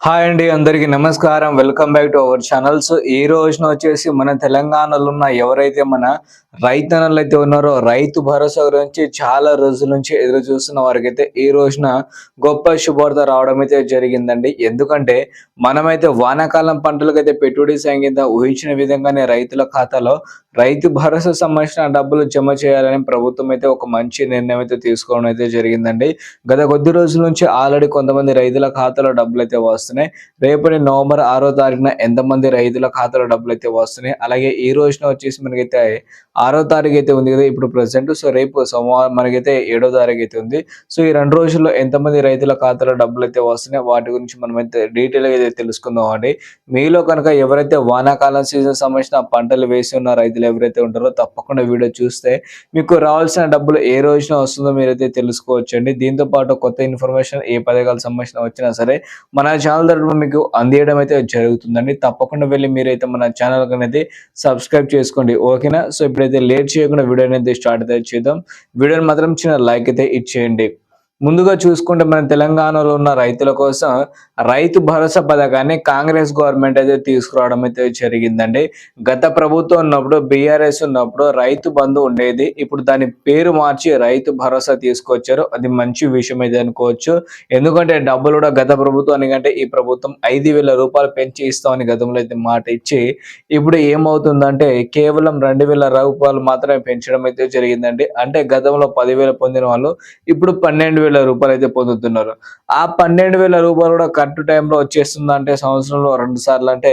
Hi అండి అందరికి నమస్కారం. Welcome back to our channels ఈ రోజున వచ్చేసి మన తెలంగాణలో ఉన్న ఎవరైతే మన రైతన్నలు అయితే ఉన్నారో రైతు భరోసా గురించి చాలా రోజుల నుంచి ఎదురు చూస్తున్న వారికైతే ఈ రోజున గొప్ప శుభార్త రావడం అయితే జరిగిందండి. ఎందుకంటే మనమైతే వానాకాలం పంటలకైతే పెట్టుబడి సాయం కింద ఊహించిన విధంగానే రైతుల ఖాతాలో రైతు భరోసా సంబంధించిన డబ్బులు జమ చేయాలని ప్రభుత్వం అయితే ఒక మంచి నిర్ణయం అయితే తీసుకోవడం అయితే జరిగిందండి. గత కొద్ది రోజుల నుంచి ఆల్రెడీ కొంతమంది రైతుల ఖాతాలో డబ్బులు అయితే వస్తున్నాయి. రేపటి నవంబర్ ఆరో తారీఖున ఎంతమంది రైతుల ఖాతాలో డబ్బులు అయితే వస్తున్నాయి? అలాగే ఈ రోజున వచ్చేసి మనకైతే ఆరో తారీఖు అయితే ఉంది కదా ఇప్పుడు ప్రజెంట్ సో రేపు సోమవారం మనకైతే ఏడో తారీఖు అయితే ఉంది. సో ఈ రెండు రోజుల్లో ఎంతమంది రైతుల ఖాతాలో డబ్బులు అయితే వస్తున్నాయి? వాటి గురించి మనం అయితే డీటెయిల్గా అయితే తెలుసుకుందాం అండి మీలో కనుక ఎవరైతే వానాకాలం సీజన్ సంబంధించిన పంటలు వేసి ఉన్న రైతులు ఎవరైతే ఉంటారో తప్పకుండా వీడియో చూస్తే మీకు రావాల్సిన డబ్బులు ఏ రోజున వస్తుందో మీరైతే తెలుసుకోవచ్చు అండి దీంతో పాటు కొత్త ఇన్ఫర్మేషన్ ఏ పథకాలకు సంబంధించిన వచ్చినా సరే మన ఛానల్ తరఫున మీకు అందియడం అయితే జరుగుతుందండి. తప్పకుండా వెళ్ళి మీరైతే మన ఛానల్ అనేది సబ్స్క్రైబ్ చేసుకోండి. ఓకేనా? సో ఇప్పుడైతే లేట్ చేయకుండా వీడియో అనేది స్టార్ట్ అయితే చేద్దాం. వీడియోని మాత్రం చిన్న లైక్ అయితే ఇచ్చేయండి. ముందుగా చూసుకుంటే మన తెలంగాణలో ఉన్న రైతుల కోసం రైతు భరోసా పథకాన్ని కాంగ్రెస్ గవర్నమెంట్ అయితే తీసుకురావడం అయితే జరిగిందండి. గత ప్రభుత్వం ఉన్నప్పుడు బీఆర్ఎస్ ఉన్నప్పుడు రైతు బంధు ఉండేది. ఇప్పుడు దాని పేరు మార్చి రైతు భరోసా తీసుకొచ్చారు. అది మంచి విషయం అయితే అనుకోవచ్చు. ఎందుకంటే డబ్బులు కూడా గత ప్రభుత్వానికి అంటే ఈ ప్రభుత్వం ఐదు వేల రూపాయలు పెంచి ఇస్తామని గతంలో అయితే మాట ఇచ్చి ఇప్పుడు ఏమవుతుందంటే కేవలం రెండు వేల రూపాయలు మాత్రమే పెంచడం అయితే జరిగిందండి. అంటే గతంలో పదివేలు పొందిన వాళ్ళు ఇప్పుడు పన్నెండు వేల రూపాయలు అయితే పొందుతున్నారు. ఆ పన్నెండు వేల రూపాయలు కూడా కరెక్ట్ టైంలో వచ్చేస్తుంది అంటే సంవత్సరంలో రెండు సార్లు అంటే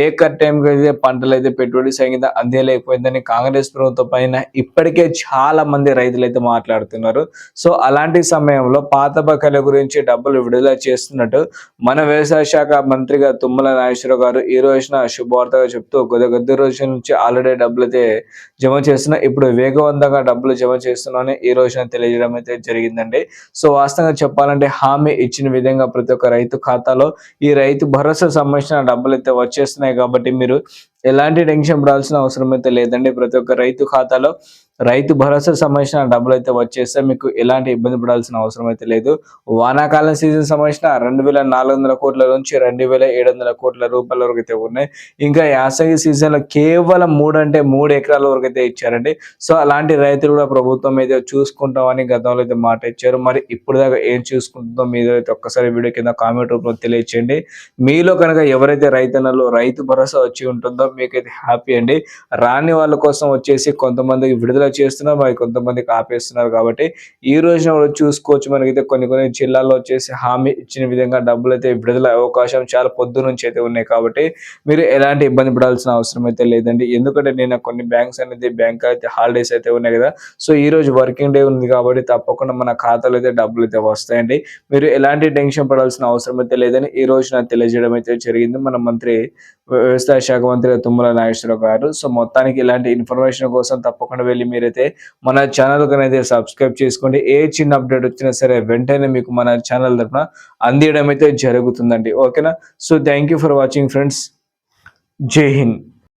ఏ కరెక్ట్ టైంకి అయితే పంటలు అయితే పెట్టుబడి సంగీత అందేలేకపోయిందని కాంగ్రెస్ ప్రభుత్వం పైన ఇప్పటికే చాలా మంది రైతులు అయితే మాట్లాడుతున్నారు. సో అలాంటి సమయంలో పాత బకాయిల గురించి డబ్బులు విడుదల చేస్తున్నట్టు మన వ్యవసాయ శాఖ మంత్రిగా తుమ్మల నాగేశ్వరరావు గారు ఈ రోజున శుభవార్తగా చెప్తూ కొద్ది కొద్ది రోజుల నుంచి ఆల్రెడీ డబ్బులు అయితే జమ చేస్తున్నా ఇప్పుడు వేగవంతంగా డబ్బులు జమ చేస్తున్నామని ఈ రోజున తెలియజేయడం అయితే జరిగిందండి. సో వాస్తవంగా చెప్పాలంటే హామీ ఇచ్చిన విధంగా ప్రతి ఒక్క రైతు ఖాతాలో ఈ రైతు భరోసా సంబంధించిన డబ్బులు అయితే వచ్చేస్తున్నాయి కాబట్టి మీరు ఎలాంటి టెన్షన్ పడాల్సిన అవసరం అయితే లేదండి. ప్రతి ఒక్క రైతు ఖాతాలో రైతు భరోసా సంబంధించిన డబ్బులు అయితే వచ్చేస్తే మీకు ఎలాంటి ఇబ్బంది పడాల్సిన అవసరం అయితే లేదు. వానాకాలం సీజన్ సంబంధించిన రెండు వేల నాలుగు వందల కోట్ల నుంచి రెండు వేల ఏడు వందల కోట్ల రూపాయల వరకు అయితే ఉన్నాయి. ఇంకా యాసంగి సీజన్లో కేవలం మూడు అంటే మూడు ఎకరాల వరకు అయితే ఇచ్చారండి. సో అలాంటి రైతులు కూడా ప్రభుత్వం అయితే చూసుకుంటామని గతంలో అయితే మాట ఇచ్చారు. మరి ఇప్పుడు దాకా ఏం చూసుకుంటుందో మీరు అయితే ఒక్కసారి వీడియో కింద కామెంట్ రూపంలో తెలియచేయండి. మీలో కనుక ఎవరైతే రైతన్నలు రైతు భరోసా వచ్చి ఉంటుందో మీకైతే హ్యాపీ అండి. రాని వాళ్ళ కోసం వచ్చేసి కొంతమందికి విడుదల చేస్తున్నారు మరి కొంతమందికి ఆపేస్తున్నారు కాబట్టి ఈ రోజున కూడా చూసుకోవచ్చు మనకైతే కొన్ని కొన్ని జిల్లాల్లో వచ్చేసి హామీ ఇచ్చిన విధంగా డబ్బులు అయితే విడుదల అవకాశం చాలా పొద్దు నుంచి అయితే ఉన్నాయి కాబట్టి మీరు ఎలాంటి ఇబ్బంది పడాల్సిన అవసరం అయితే లేదండి. ఎందుకంటే నేను కొన్ని బ్యాంక్స్ అనేది బ్యాంక్ అయితే హాలిడేస్ అయితే ఉన్నాయి కదా. సో ఈ రోజు వర్కింగ్ డే ఉంది కాబట్టి తప్పకుండా మన ఖాతాలో అయితే డబ్బులు అయితే వస్తాయండి. మీరు ఎలాంటి టెన్షన్ పడాల్సిన అవసరం అయితే లేదని ఈ రోజు నాకు తెలియజేయడం అయితే జరిగింది. మన మంత్రి వ్యవసాయ శాఖ మంత్రి తుమ్మల నాగేశ్వరరావు గారు. సో మొత్తానికి ఇలాంటి ఇన్ఫర్మేషన్ కోసం తప్పకుండా వెళ్ళి మీరైతే మన ఛానల్ అయితే సబ్స్క్రైబ్ చేసుకోండి. ఏ చిన్న అప్డేట్ వచ్చినా సరే వెంటనే మీకు మన ఛానల్ తరఫున అందియడం అయితే జరుగుతుందండి. ఓకేనా? So thank for watching friends Jai Hind